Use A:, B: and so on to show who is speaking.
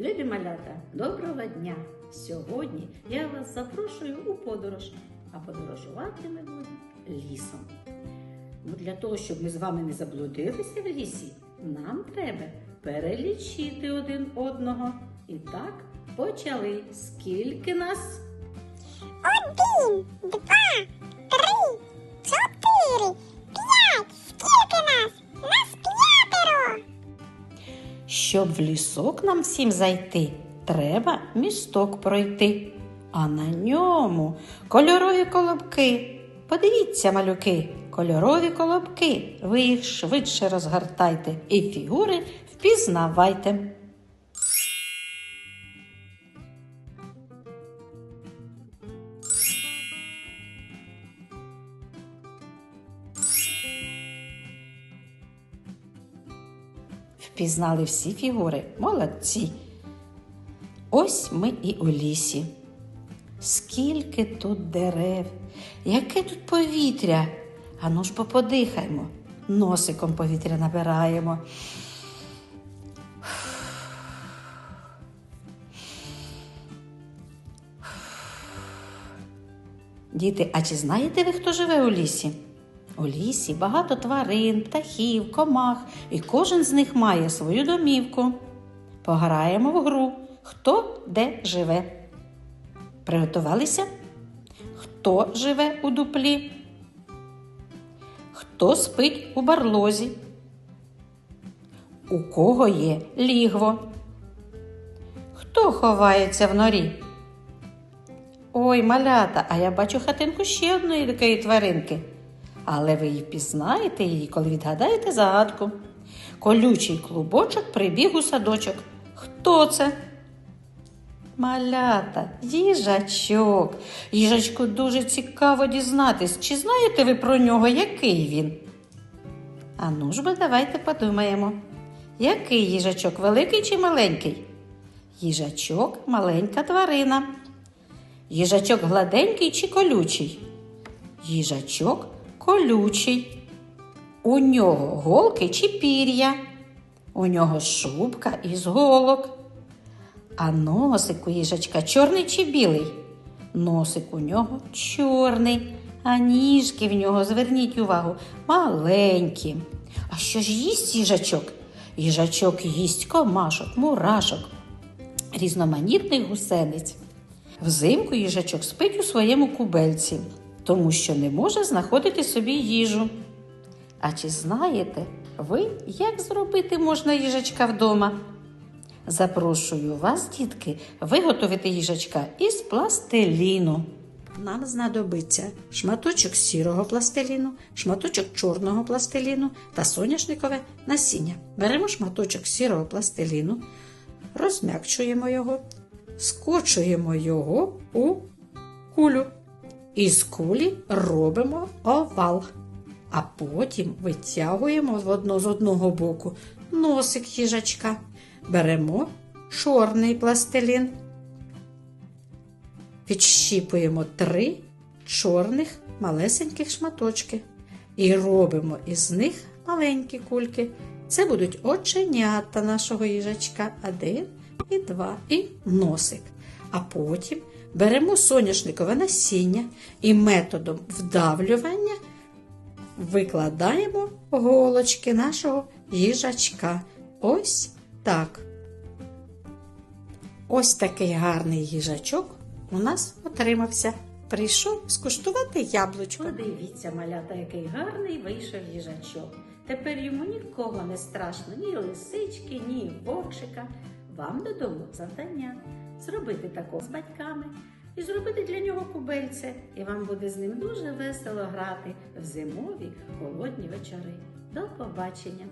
A: малята, доброго дня! Сьогодні я вас запрошую у подорож, а подорожувати ми будемо лісом. Ну, для того, щоб ми з вами не заблудилися в лісі, нам треба перелічити один одного. І так, почали. Скільки нас?
B: Один, два, три, чотири,
A: Щоб в лісок нам всім зайти, треба місток пройти. А на ньому кольорові колобки. Подивіться, малюки, кольорові колобки. Ви їх швидше розгортайте і фігури впізнавайте. Впізнали всі фігури. Молодці. Ось ми і у лісі. Скільки тут дерев, яке тут повітря. Ану ж поподихаймо, носиком повітря набираємо. Діти, а чи знаєте ви, хто живе у лісі? У лісі багато тварин, птахів, комах, і кожен з них має свою домівку. Пограємо в гру, хто де живе. Приготувалися? Хто живе у дуплі? Хто спить у барлозі? У кого є лігво? Хто ховається в норі? Ой, малята, а я бачу хатинку ще одної такої тваринки. Але ви її пізнаєте її, коли відгадаєте загадку. Колючий клубочок прибіг у садочок. Хто це? Малята, їжачок. Їжачку дуже цікаво дізнатись, чи знаєте ви про нього, який він? А ну ж бо давайте подумаємо. Який їжачок, великий чи маленький? Їжачок маленька тварина. Їжачок гладенький чи колючий? Їжачок колючий. У нього голки чи пір'я. У нього шубка із голок. А носик у їжачка чорний чи білий? Носик у нього чорний, а ніжки в нього, зверніть увагу, маленькі. А що ж їсть їжачок? Їжачок їсть комашок, мурашок, різноманітних гусениць. Взимку їжачок спить у своєму кубельці, тому що не може знаходити собі їжу. А чи знаєте ви, як зробити можна їжачка вдома? Запрошую вас, дітки, виготовити їжачка із пластиліну. Нам знадобиться шматочок сірого пластиліну, шматочок чорного пластиліну та соняшникове насіння. Беремо шматочок сірого пластиліну, розм'якчуємо його, скочуємо його у кулю. Із кулі робимо овал, а потім витягуємо з одного боку носик їжачка. Беремо чорний пластилін, відщіпуємо три чорних малесеньких шматочки і робимо із них маленькі кульки. Це будуть оченята нашого їжачка. Один і два, і носик. А потім беремо соняшникове насіння і методом вдавлювання викладаємо голочки нашого їжачка. Ось так. Ось такий гарний їжачок у нас отримався. Прийшов скуштувати яблучко. Подивіться, малята, який гарний вийшов їжачок. Тепер йому нікого не страшно, ні лисички, ні вовчика. Вам додому завдання зробити такого з батьками і зробити для нього кубельце. І вам буде з ним дуже весело грати в зимові холодні вечори. До побачення!